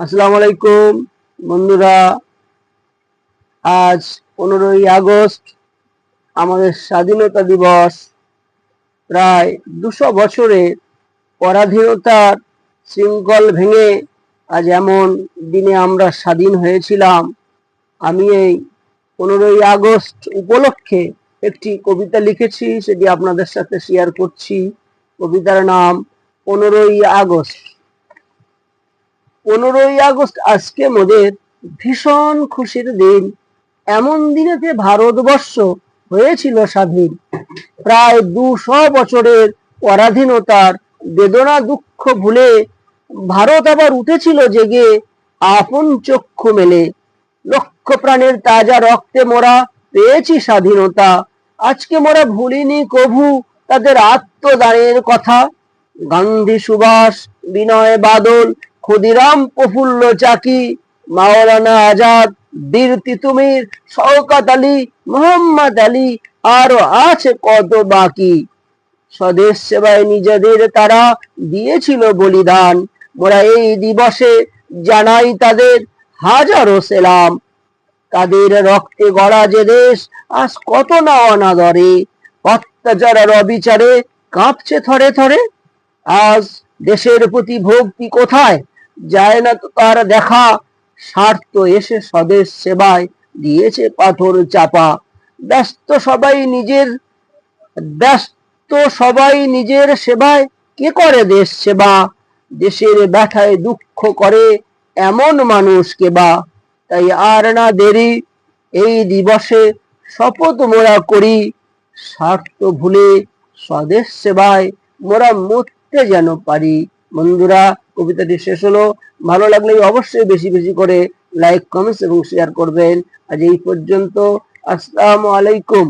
আসসালামু আলাইকুম, বন্ধুরা। আজ পনেরোই আগস্ট, আমাদের স্বাধীনতা দিবস। প্রায় দুশো বছরে পরাধীনতার শৃঙ্খল ভেঙে আজ এমন দিনে আমরা স্বাধীন হয়েছিলাম। আমি এই পনেরোই আগস্ট উপলক্ষে একটি কবিতা লিখেছি, সেটি আপনাদের সাথে শেয়ার করছি। কবিতার নাম পনেরোই আগস্ট। পনেরোই আগস্ট আজকে মোদের ভীষণ খুশির দিন। এমন দিনেতে ভারতবর্ষ হয়েছিল স্বাধীন। প্রায় দুশো বছরের পরাধীনতার বেদনা দুঃখ ভুলে ভারত আবার উঠেছিল জেগে আপন চক্ষু মেলে। লক্ষ প্রাণের তাজা রক্তে মোরা পেয়েছি স্বাধীনতা। আজকে মোরা ভুলিনি কভু তাদের আত্মদানের কথা। গান্ধী সুভাষ বিনয় বাদল ক্ষুদিরাম প্রফুল্ল চাকি, মাওলানা আজাদ বীর তিতুমির শওকাত আলী, মোহাম্মদ আলী, আরও আছে কত বাকি। স্বদেশ সেবায় নিজেদের তারা দিয়েছিল বলিদান। মোরা এই দিবসে জানাই তাদের হাজারো সেলাম। তাদের রক্তে গড়া যে দেশ, আজ কত না অনাদরে। অত্যাচার আর অবিচারে কাঁপছে থরে থরে। আজ দেশের প্রতি ভক্তি কোথায়? যায় না তো তার দেখা। স্বার্থ এসে স্বদেশ সেবায় দিয়েছে পাথর চাপা। ব্যস্ত সবাই নিজের, ব্যস্ত সবাই নিজের সেবায় কে করে দেশ সেবা? দেশের ব্যথায় দুঃখ করে এমন মানুষ কে বা? তাই আর না দেরি, এই দিবসে শপথ মোরা করি। স্বার্থ ভুলে স্বদেশ সেবায় মোরা মরতে যেন পারি। বন্ধুরা, কবিতাটি শেষ হলো। ভালো লাগলে অবশ্যই বেশি বেশি করে লাইক কমেন্টস এবং শেয়ার করবেন। আজ এই পর্যন্ত। আসসালামু আলাইকুম।